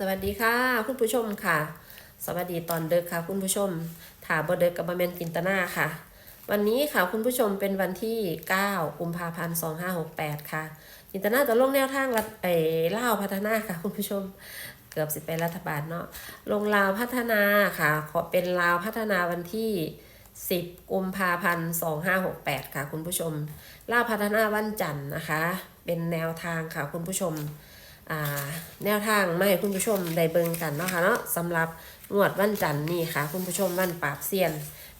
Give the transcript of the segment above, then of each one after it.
สวัสดีค่ะ คุณผู้ชมค่ะ สวัสดีตอนเด็กค่ะ คุณผู้ชมถาบอเด็กกับบะเมนกินตนาค่ะ วันนี้ค่ะคุณผู้ชมเป็นวันที่ 9 กุมภาพันธ์ 2568 ค่ะ กินตนาจะลงแนวทางรัฐเออล่าพัฒนาค่ะ คุณผู้ชมเกือบสิเป็นรัฐบาลเนาะลงลาวพัฒนาค่ะ ขอเป็นลาวพัฒนาวันที่ 10 กุมภาพันธ์ 2568 ค่ะ คุณผู้ชมลาวพัฒนาวันจันทร์นะคะ เป็นแนวทางค่ะคุณผู้ชม แนวทางมาให้คุณผู้ชมได้เบิ่งกันเนาะค่ะเนาะสำหรับงวดวันจันทร์นี่ค่ะ คุณผู้ชมวันปราบเซียน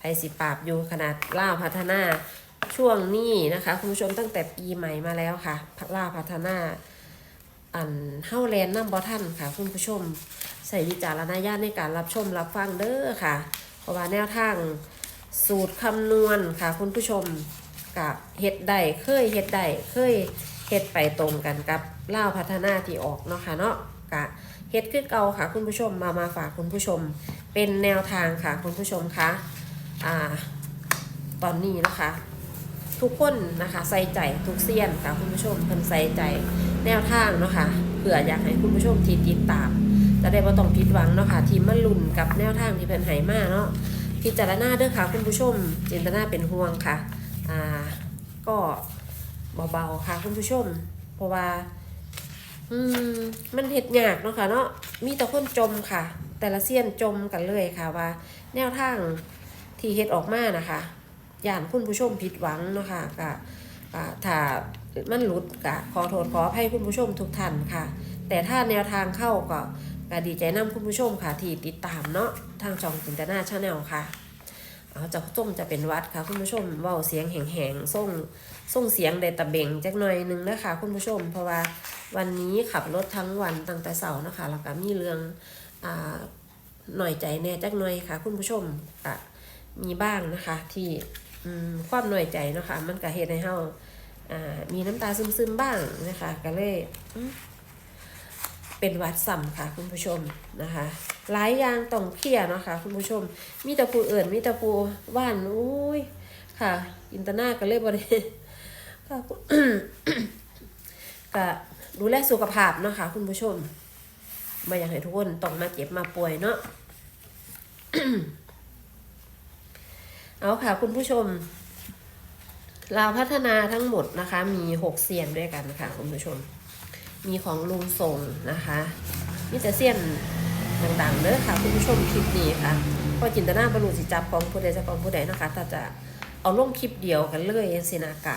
ไอสิปราบอยู่ขนาดล่าวพัฒนาช่วงนี้นะคะ คุณผู้ชมตั้งแต่ปีใหม่มาแล้วค่ะล่าวพัฒนาอันเฮ้าแลนน้ำบอท่านค่ะ คุณผู้ชมใส่วิจารณญาณในการรับชมรับฟังเด้อค่ะ เพราะว่าแนวทางสูตรคำนวณค่ะ คุณผู้ชมกับเฮ็ดได้เคยเฮ็ดได้เคย เฮ็ดไปตรงกันกับเล่าพัฒนาที่ออกเนาะค่ะเนาะกะเฮ็ดคือเก่าค่ะ คุณผู้ชมมามาฝากคุณผู้ชม เป็นแนวทางค่ะ คุณผู้ชมคะอ่าตอนนี้นะคะ ทุกคนนะคะใส่ใจทุกเซียนค่ะคุณผู้ชมเพิ่นใส่ใจแนวทางเนาะค่ะเผื่ออยากให้คุณผู้ชมที่ติดตาม จะได้บ่ต้องผิดหวังเนาะค่ะที่มาลุ้นกับแนวทางที่เพิ่นให้มาเนาะพิจารณาเด้อค่ะคุณผู้ชมจินตนาเป็นห่วงค่ะอ่าก็ เบาๆค่ะคุณผู้ชม เพราะว่า อืม มันเห็ดยากเนาะค่ะเนาะมีแต่คนจมค่ะ แต่ละเซียนจมกันเลยค่ะว่า แนวทางที่เฮ็ดออกมานะคะย่านคุณผู้ชมผิดหวังเนาะค่ะก็ก็ถ้ามันหลุดก็ขอโทษขออภัยคุณผู้ชมทุกท่านค่ะ แต่ถ้าแนวทางเข้าก็ก็ดีใจนำคุณผู้ชมค่ะที่ติดตามเนาะทางช่องจินตนาชาแนลค่ะ เอาจะส้มจะเป็นวัดค่ะ คุณผู้ชมเว้าเสียงแหงๆส่งส่งเสียงได้ตะเบงจักหน่อยหนึงนะคะ คุณผู้ชม เพราะว่าวันนี้ขับรถทั้งวันตั้งแต่เสาร์นะคะ แล้วก็มีเรื่องอ่าหน่อยใจแน่จักหน่อยค่ะ คุณผู้ชมก็มีบ้างนะคะที่ความหน่อยใจนะคะ มันก็เฮ็ดให้เฮาอ่ามีน้ำตาซึมๆบ้างนะคะ ก็เลยอื เป็นวัดสัมค่ะคุณผู้ชมนะคะหลายอย่างต้องเคลียร์เนาะค่ะคุณผู้ชม มีต่ผู้เอื่นมีต่ผู้ว่านอุ้ยค่ะ อินเตอร์นาก็เลยบ่ได้ค่ะก็ดูแลสุขภาพเนาะค่ะคุณผู้ชมไม่อยากให้ทุกคนต้องมาเจ็บมาป่วยเนาะเอาค่ะคุณผู้ชมเราพัฒนาทั้งหมดนะคะ มีหกเซียนด้วยกันค่ะคุณผู้ชม มีของลุงส่งนะคะมีแต่เซียนต่างๆเด้อค่ะ คุณผู้ชมคลิปนี้ค่ะพอจินตนาบรรลุสิจับของผู้ใดจะของผู้ใดนะคะ ถ้าจะเอาลงคลิปเดียวกันเลยสินากะ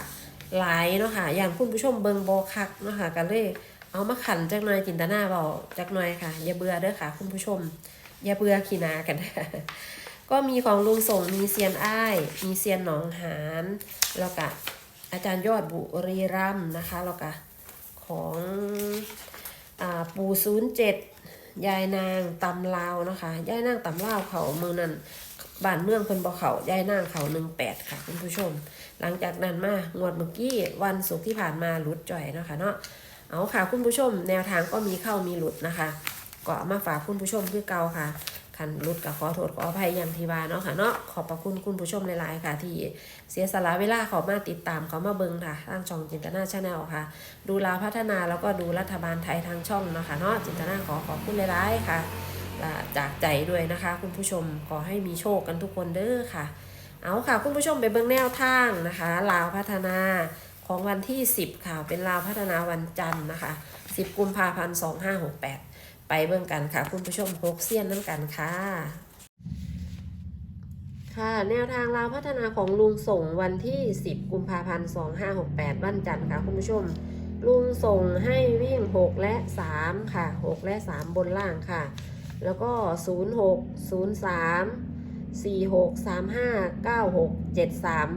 หลายเนาะค่ะอย่างคุณผู้ชมเบิงโบคักเนาะค่ะก็เลยเอามาขันจักหน่อยจินตนาเบาจักหน่อยค่ะ อย่าเบื่อเด้อค่ะ คุณผู้ชม อย่าเบื่อขีนากัน ก็มีของลุงส่งมีเซียนอ้าย มีเซียนหนองหานแล้วก็อาจารย์ยอดบุรีรัมนะคะแล้วก็ ของอปู่ศูนย์เจ็ดยายนางตำลาวนะคะ ยายนางตำลาวเขาเมืองนั้นบ้านเมืองเพิ่นบ่เขายายนางเขาหนึ่งแปดค่ะคุณผู้ชม หลังจากนั้นมางวดเมื่อกี้วันศุกร์ที่ผ่านมาหลุดจ่อยนะคะเนาะเอาค่ะคุณผู้ชม แนวทางก็มีเข้ามีหลุดนะคะก็มาฝากคุณผู้ชมคือเก่าค่ะ คันหลุดก็ขอโทษขออภัยอย่างที่ว่าเนาะค่ะเนาะขอบพระคุณคุณผู้ชมหลายๆค่ะ ที่เสียสละเวลาเขามาติดตามเขามาเบิงค่ะทางช่องจินตนาชาแนลค่ะ ดูลาพัฒนาแล้วก็ดูรัฐบาลไทยทางช่องเนาะค่ะเนาะจินตนาขอขอบคุณหลายๆค่ะจากใจด้วยนะคะ คุณผู้ชมขอให้มีโชคกันทุกคนเด้อค่ะ เอาค่ะ คุณผู้ชมไปเบิ่งแนวทางนะคะ ลาวพัฒนาของวันที่ 10 ค่ะ เป็นลาวพัฒนาวันจันทร์นะคะ 10 กุมภาพันธ์ 2568 ไปเบิ่งกันค่ะ คุณผู้ชมหกเซียนน้ำกันค่ะ ค่ะแนวทางลาวพัฒนาของลุงส่งวันที่ 10 กุมภาพันธ์ 2568 วันจันทร์ค่ะ คุณผู้ชม ลุงส่งให้วิ่ง 6 และ 3 ค่ะ 6 และ 3 บนล่างค่ะ แล้วก็ 06 03สี่หกสามห้าเก้าหกเจ็ดสาม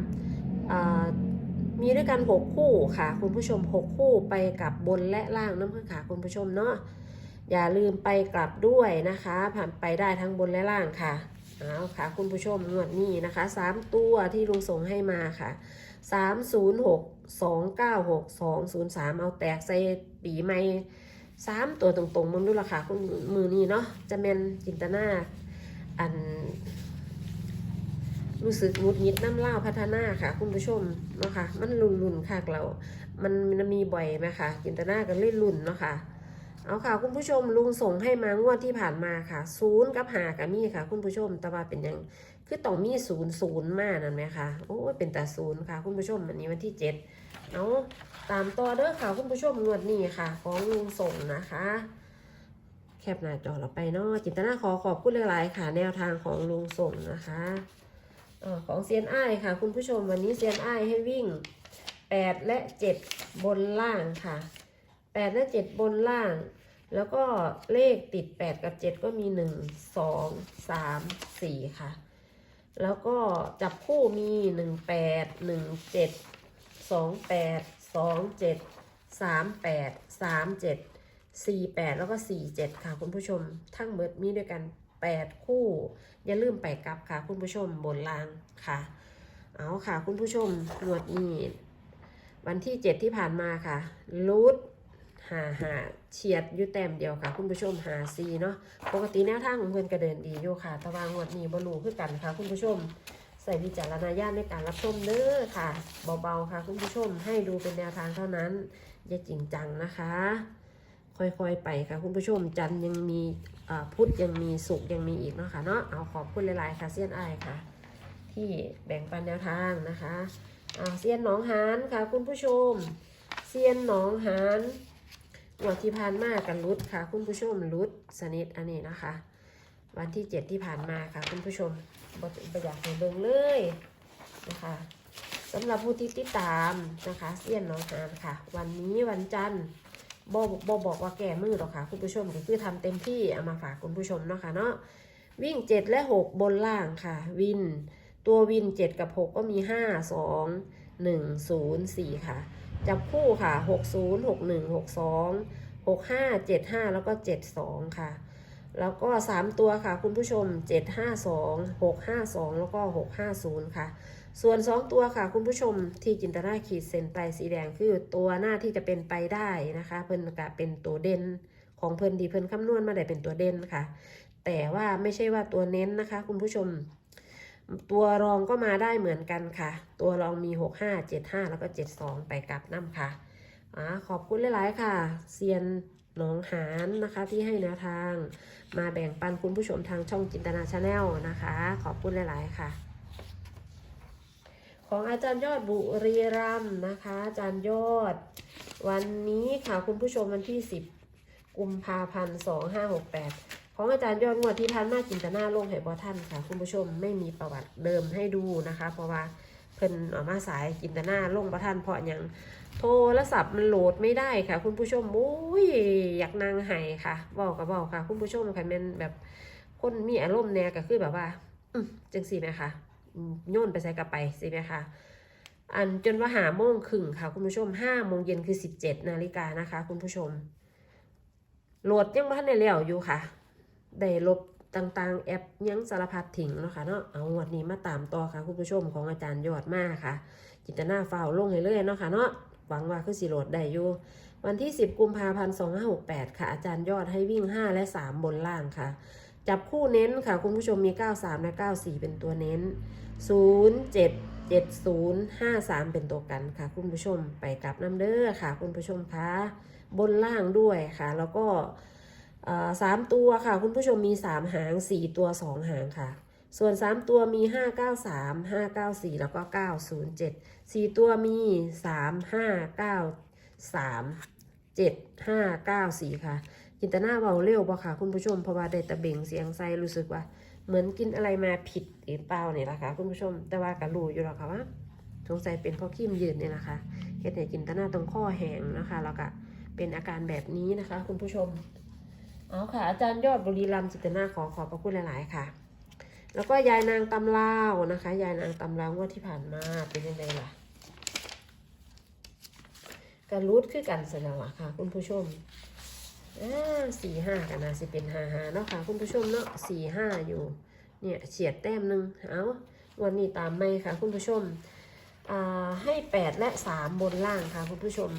มีด้วยกันหกคู่ค่ะ คุณผู้ชมหกคู่ไปกับบนและล่างน้ำพึ่งค่ะ คุณผู้ชมเนาะ อย่าลืมไปกลับด้วยนะคะ ผ่านไปได้ทั้งบนและล่างค่ะเอาค่ะ คุณผู้ชมงวดนี้นะคะสามตัวที่ลุงส่งให้มาค่ะสามศูนย์หกสองเก้าหกสองศูนย์สามเอาแตกใส่ปีใหม่สามตัวตรงๆมึงดูละค่ะคุณมือนี้เนาะจะเป็นจินตนาอัน รู้สึกหงุดหงิดน้ำเล่าพัฒนาค่ะ คุณผู้ชมเนาะค่ะมันรุนรุนค่ะเรา มันมันมีบ่อยไหมคะจินตนากันเล่นรุนเนาะค่ะ เอาค่ะ คุณผู้ชมลุงส่งให้มางวดที่ผ่านมาค่ะศูนย์กับหากับมีค่ะ คุณผู้ชมแต่ว่าเป็นยังคือต้องมีศูนย์ศูนย์มานั่นไหมคะโอ้ยเป็นแต่ศูนย์ค่ะ คุณผู้ชมวันนี้วันที่เจ็ดเอาตามต่อเด้อค่ะ คุณผู้ชมงวดนี้ค่ะ ของลุงส่งนะคะ แคปหน้าจอเราไปเนาะจินตนาขอขอบคุณหลายๆค่ะ แนวทางของลุงส่งนะคะออของเซียนอ้ายค่ะ คุณผู้ชมวันนี้เซียนอ้ายให้วิ่ง8และ7บนล่างค่ะ 8และ7บนล่าง แล้วก็เลขติด8กับ7ก็มี1 2 3 4ค่ะ แล้วก็จับคู่มี1 8 1 7 2 8 2 7 3 8 3 7 4 8แล้วก็4 7ค่ะคุณผู้ชม ทั้งเบิดมีด้วยกัน8คู่ อย่าลืมไปกลับค่ะคุณผู้ชมบนล่างค่ะ เอาค่ะคุณผู้ชมงวดนี้วันที่7ที่ผ่านมาค่ะรูด หาหาเฉียดอยู่แต้มเดียวค่ะ คุณผู้ชมหาซีเนาะปกติแนวทางของเพื่อนก็เดินดีอยู่ค่ะ แตะวางวดนี้บรูคือกันค่ะ คุณผู้ชมใส่วิจารณญาณในการรับชมเด้อค่ะ เบาๆค่ะ คุณผู้ชมให้ดูเป็นแนวทางเท่านั้น อย่าจริงจังนะคะ ค่อยๆไปค่ะ คุณผู้ชมจันยังมีพุธยังมีสุกร์ยังมีอีกเนาะค่ะเนาะเอาขอบคุณหลายๆค่ะเซียนไอค่ะ ที่แบ่งปันแนวทางนะคะอ่าเซียนหนองหานค่ะ คุณผู้ชมเซียนหนองหาน งวดที่ผ่านมากันรุดค่ะ คุณผู้ชมรุดสนิทอันนี้นะคะ วันที่เจ็ดที่ผ่านมาค่ะ คุณผู้ชมบบ่อยากให้เบิ่งเลยนะคะสำหรับผู้ที่ติดตามนะคะเซียนหนองหานค่ะ วันนี้วันจันทร์บอบอบอกว่าแก่มือหรอกค่ะ คุณผู้ชมก็คือทำเต็มที่เอามาฝากคุณผู้ชมเนาะค่ะเนาะวิ่งเจ็ดและหกบนล่างค่ะ วิน ตัววิน7กับ6ก็มี5 2 1 0 4ค่ะ จับคู่ค่ะ 60 61 62 65 75 แล้วก็ 72 ค่ะ แล้วก็ 3 ตัวค่ะ คุณผู้ชม 752 652 แล้วก็ 650 ค่ะ ส่วน 2 ตัวค่ะ คุณผู้ชมที่จินตนาขีดเส้นใต้สีแดงคือตัวหน้าที่จะเป็นไปได้นะคะ เพิ่นกะเป็นตัวเด่นของเพิ่นดีเพิ่นคำนวณมาได้เป็นตัวเด่นค่ะ แต่ว่าไม่ใช่ว่าตัวเน้นนะคะ คุณผู้ชม ตัวรองก็มาได้เหมือนกันค่ะ ตัวรองมี 6 5 7 5 แล้วก็ 72 ไปกลับน้ำค่ะอขอบคุณหลาย ๆ ค่ะเซียนหนองหานนะคะที่ให้แนวทาง มาแบ่งปันคุณผู้ชมทางช่องจินตนาชาแนลนะคะ ขอบคุณหลาย ๆ ค่ะ ของอาจารย์ยอดบุรีรัมนะคะ อาจารย์ยอด วันนี้ค่ะคุณผู้ชมวันที่ 10 กุมภาพันธ์2568 ของอาจารย์ยอดงวดที่พันมาจินตนาลงให้บอท่านค่ะ คุณผู้ชมไม่มีประวัติเดิมให้ดูนะคะ เพราะว่าเพิ่นออกมาสายจินตนาลงบอท่านเพราะยังโทรศัพท์มันโหลดไม่ได้ค่ะ คุณผู้ชมโอ้ยอยากนางไห้ค่ะบอกกับบอกค่ะ คุณผู้ชมค่ะมันแบบคนมีอารมณ์แน่ก็คือแบบว่าอืจังสีไหมคะโยนไปใส่กระไปสิไหมคะอันจนว่าหาโมงครึ่งค่ะ คุณผู้ชมห้าโมงเย็นคือสิบเจ็ดนาฬิกานะคะ คุณผู้ชมโหลดยังบ้านในแล้วอยู่ค่ะ ได้ลบต่างๆ แอปยังสารพัดถิ่งเนาะค่ะเนาะเอาวันนี้มาตามต่อค่ะคุณผู้ชมของอาจารย์ยอดมากค่ะ จิตนาฝ้าวลงให้เลยเนาะค่ะเนาะหวังว่าคือสิโหลดได้อยู่วันที่ 10 กุมภาพันธ์ 2568 ค่ะ อาจารย์ยอดให้วิ่ง 5 และ 3 บนล่างค่ะ จับคู่เน้นค่ะ คุณผู้ชมมี 93 และ 94 เป็นตัวเน้น 0 7 7 0 5 3 เป็นตัวกันค่ะ คุณผู้ชมไปกลับน้ำเด้อค่ะ คุณผู้ชมคะบนล่างด้วยค่ะ แล้วก็ สามตัวค่ะ คุณผู้ชมมีสามหางสี่ตัวสองหางค่ะ ส่วนสามตัวมีห้าเก้าสามห้าเก้าสี่แล้วก็เก้าศูนย์เจ็ดสี่ตัวมีสามห้าเก้าสามเจ็ดห้าเก้าสี่ค่ะจินตนาเบาเร็วปะค่ะ คุณผู้ชมเพราะว่าได้ตะเบ่งเสียงไซรู้สึกว่า เหมือนกินอะไรมาผิดหรือเปล่าเนี่ยนะคะคุณผู้ชมแต่ว่าก็รู้อยู่แล้วค่ะว่าสงสัยเป็นเพราะขี้มยืนเนี่ยนะคะเฮ็ดให้จินตนาตรงข้อแหงนะคะ แล้วก็เป็นอาการแบบนี้นะคะ คุณผู้ชม เอาค่ะ อาจารย์ยอดบุรีรัมย์จิตนาขอขอบพระคุณหลาย ๆ ค่ะ แล้วก็ยายนางตำลาวนะคะ ยายนางตำลาวงวดที่ผ่านมาเป็นยังไงล่ะการรูดคือกันสนะวะค่ะ คุณผู้ชมอ่าสี่ห้ากันนะสิเป็นห้าห้าเนาะค่ะ คุณผู้ชมเนาะสี่ห้าอยู่ เนี่ยเฉียดแต้มหนึ่งเอาวันนี้ตามไม่ค่ะ คุณผู้ชมอ่าให้แปดและสามบนล่างค่ะ คุณผู้ชม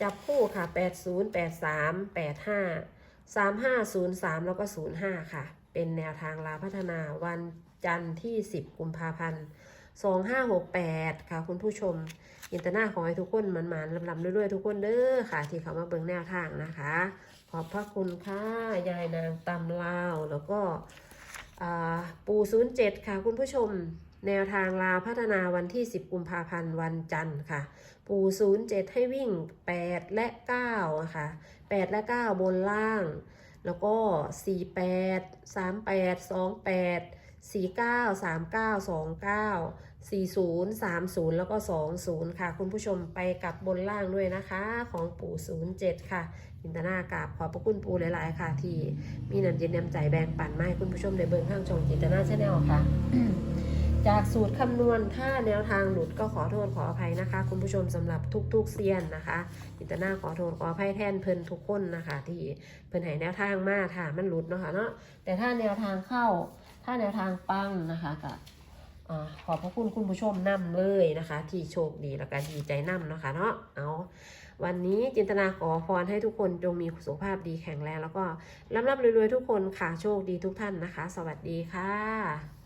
จับคู่ค่ะ80 83 85 3503 แล้วก็ 05 ค่ะ เป็นแนวทางลาพัฒนาวันจันทร์ที่ 10 กุมภาพันธ์ 2568 ค่ะ คุณผู้ชมยินตนาขอให้ทุกคนมันมานๆลำๆด้วยๆทุกคนเด้อค่ะ ที่เขามาเบิ่งแนวทางนะคะ ขอบพระคุณค่ะ ยายนางตำลาว แล้วก็อ่าปู07 ค่ะ คุณผู้ชม แนวทางลาวพัฒนาวันที่ 10 กุมภาพันธ์วันจันทร์ค่ะ ปู 07 ให้วิ่ง 8 และ9นะคะ8 และ 9 บนล่าง แล้วก็ 48 38 28 49 39 29 40 30 แล้วก็ 20 ค่ะ คุณผู้ชมไปกับบนล่างด้วยนะคะ ของปู่ 07 ค่ะ อินตนากราบขอบพระคุณปู่หลาย ๆ ค่ะ ที่มีน้ำเย็นน้ำใจแบ่งปันมาให้คุณผู้ชมได้เบิ่งข้างช่องจินตนาชาแนลค่ะ จากสูตรคำนวณถ้าแนวทางหลุดก็ขอโทษขออภัยนะคะ คุณผู้ชมสำหรับทุกๆเซียนนะคะอินตนาขอโทษขออภัยแทนเพิ่นทุกคนนะคะ ที่เพิ่นให้แนวทางมาถ้ามันหลุดเนาะค่ะเนาะแต่ถ้าแนวทางเข้า ถ้าแนวทางปังนะคะก็อ่าขอบพระคุณคุณผู้ชมนำเลยนะคะ ที่โชคดีแล้วก็ดีใจนำเนาะค่ะเนาะเอาวันนี้จินตนาขอพรให้ทุกคนจงมีสุขภาพดีแข็งแรงแล้วก็ร่ำรวยๆทุกคนค่ะโชคดีทุกท่านนะคะ สวัสดีค่ะ